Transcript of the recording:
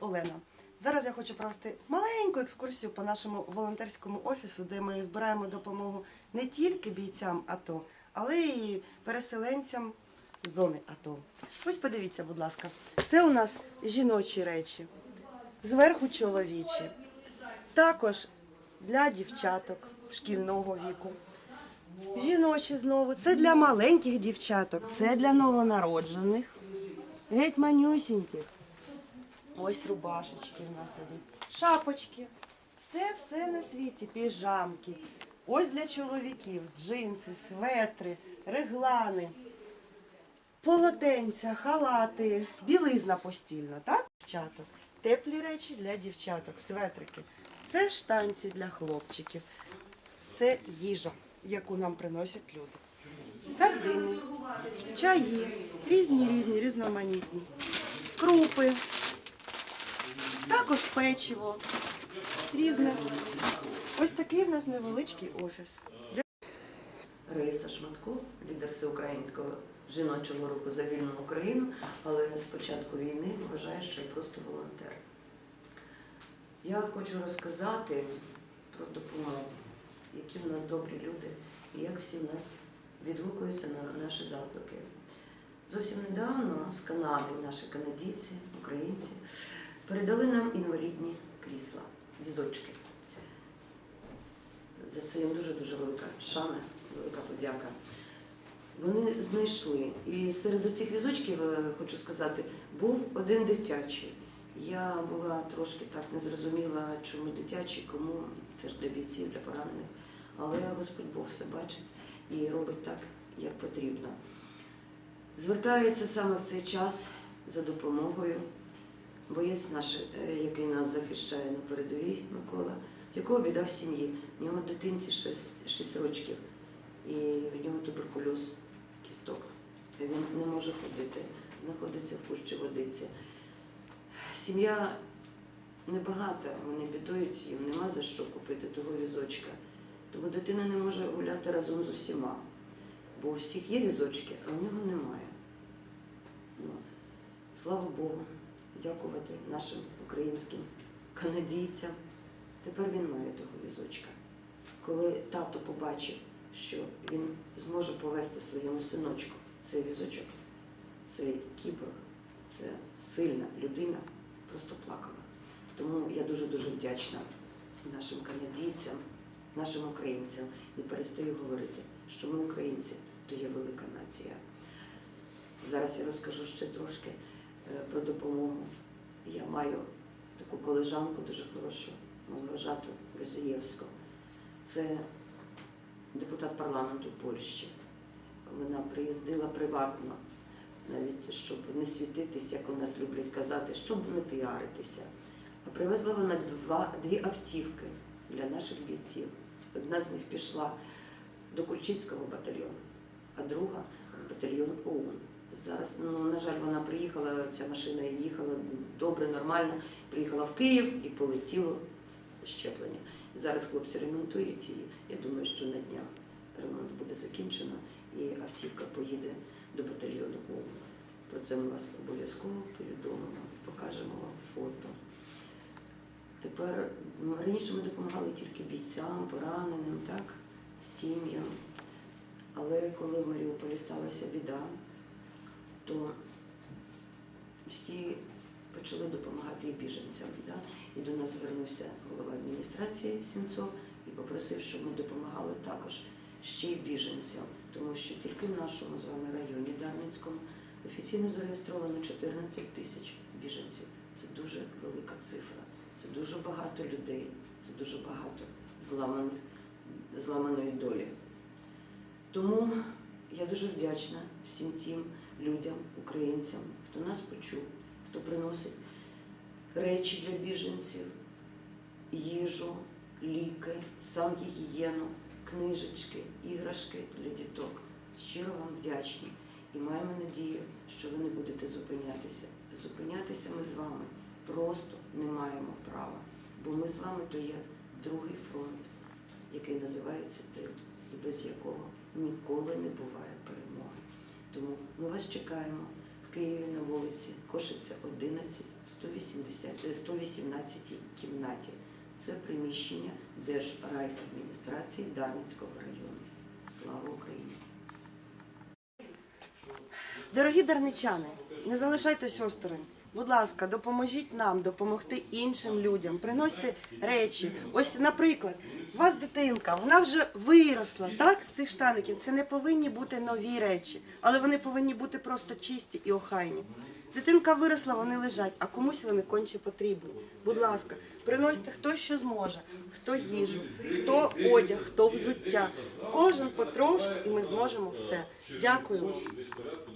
Олена. Зараз я хочу провести маленьку екскурсію по нашому волонтерському офісу, де ми збираємо допомогу не тільки бійцям АТО, але й переселенцям зони АТО. Ось подивіться, будь ласка, це у нас жіночі речі, зверху чоловічі, також для дівчаток шкільного віку. Жіночі знову, це для маленьких дівчаток, це для новонароджених, геть манюсіньких. Ось рубашечки в нас ідуть, шапочки. Все, все на світі, піжамки. Ось для чоловіків джинси, светри, реглани, полотенця, халати, білизна постільна, так? Дівчаток. Теплі речі для дівчаток, светрики. Це штанці для хлопчиків. Це їжа, яку нам приносять люди. Сардини, чаї, різні, різні, різноманітні, крупи, також печиво, різне. Ось такий в нас невеличкий офіс. Раїса Шматко, лідер всеукраїнського жіночого руху за вільну Україну, але з початку війни вважає, що я просто волонтер. Я хочу розказати про допомогу, які в нас добрі люди і як всі в нас відгукуються на наші заклики. Зовсім недавно з Канади наші канадійці, українці передали нам інвалідні крісла, візочки. За це їм дуже-дуже велика шана, велика подяка. Вони знайшли. І серед цих візочків, е, хочу сказати, був один дитячий. Я була трошки так незрозуміла, чому дитячий, кому це ж для бійців, для поранених. Але Господь Бог все бачить і робить так, як потрібно. Звертається саме в цей час за допомогою боєць наш, е, який нас захищає на передовій, Микола, якого біда в сім'ї. В нього дитинці 6, 6 років, і в нього туберкульоз кісток. Він не може ходити, знаходиться в пущі водиці. Сім'я небагата, вони бідують, їм нема за що купити того візочка. Тому дитина не може гуляти разом з усіма. Бо у всіх є візочки, а у нього немає. Ну, слава Богу, дякувати нашим українським канадійцям. Тепер він має того візочка. Коли тато побачив, що він зможе повести своєму синочку цей візочок, цей кіборг, це сильна людина, просто плакала. Тому я дуже-дуже вдячна нашим канадійцям, нашим українцям. Не перестаю говорити, що ми українці, то є велика нація. Зараз я розкажу ще трошки про допомогу. Я маю таку колежанку дуже хорошу, Малгожату Газієвську. Це депутат парламенту Польщі. Вона приїздила приватно, навіть щоб не світитися, як у нас люблять казати, щоб не піаритися. А привезла вона два, дві автівки для наших бійців. Одна з них пішла до Кульчицького батальйону, а друга в батальйон ОУН. Зараз, ну, на жаль, вона приїхала, ця машина їхала добре, нормально, приїхала в Київ і полетіло щеплення. Зараз хлопці ремонтують її. Я думаю, що на днях ремонт буде закінчено і автівка поїде до батальйону ОУН. Про це ми вас обов'язково повідомимо, покажемо вам фото. Тепер раніше ми допомагали тільки бійцям, пораненим, так, сім'ям. Але коли в Маріуполі сталася біда, то всі почали допомагати і біженцям. Да? І до нас звернувся голова адміністрації Сінцов і попросив, щоб ми допомагали також ще й біженцям, тому що тільки в нашому з вами районі Дарницькому офіційно зареєстровано 14 тисяч біженців. Це дуже велика цифра. Це дуже багато людей, це дуже багато зламаних, зламаної долі. Тому я дуже вдячна всім тим людям, українцям, хто нас почув, хто приносить речі для біженців, їжу, ліки, сангігієну, книжечки, іграшки для діток. Щиро вам вдячні і маємо надію, що ви не будете зупинятися. Зупинятися ми з вами просто не маємо права, бо ми з вами то є другий фронт, який називається тил, і без якого ніколи не буває перемоги. Тому ми вас чекаємо в Києві на вулиці Кошиця 11 в 180, е, 118 кімнаті. Це приміщення Держрайадміністрації Дарницького району. Слава Україні! Дорогі дарничани, не залишайтесь осторонь. Будь ласка, допоможіть нам допомогти іншим людям. Приносьте речі. Ось, наприклад, у вас дитинка, вона вже виросла, так, з цих штаників. Це не повинні бути нові речі, але вони повинні бути просто чисті і охайні. Дитинка виросла, вони лежать, а комусь вони конче потрібні. Будь ласка, приносьте хто що зможе, хто їжу, хто одяг, хто взуття. Кожен потрошку, і ми зможемо все. Порядку